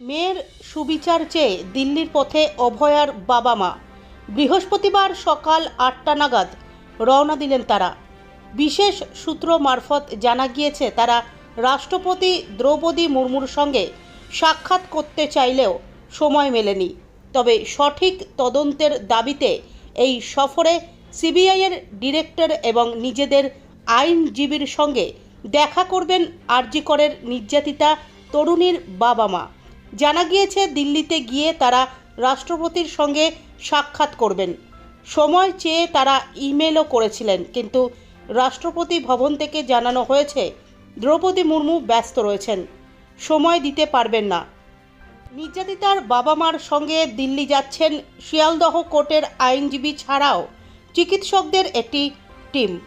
মেয়ের সুবিচার চেয়ে দিল্লির পথে অভয়ার বাবা মা বৃহস্পতিবার সকাল আটটা নাগাদ রওনা দিলেন তারা। বিশেষ সূত্র মারফত জানা গিয়েছে, তারা রাষ্ট্রপতি দ্রৌপদী মুর্মুর সঙ্গে সাক্ষাৎ করতে চাইলেও সময় মেলেনি। তবে সঠিক তদন্তের দাবিতে এই সফরে সিবিআইয়ের ডিরেক্টর এবং নিজেদের আইনজীবীর সঙ্গে দেখা করবেন আরজিকরের নির্যাতিতা তরুণীর বাবা মা জানা গিয়েছে, দিল্লিতে গিয়ে তারা রাষ্ট্রপতির সঙ্গে সাক্ষাৎ করবেন। সময় চেয়ে তারা ইমেলও করেছিলেন, কিন্তু রাষ্ট্রপতি ভবন থেকে জানানো হয়েছে, দ্রৌপদী মুর্মু ব্যস্ত রয়েছেন। সময় দিতে পারবেন না। নির্যাতিতার বাবা মার সঙ্গে দিল্লি যাচ্ছেন শিয়ালদহ কোর্টের আইনজীবী ছাড়াও চিকিৎসকদের একটি টিম।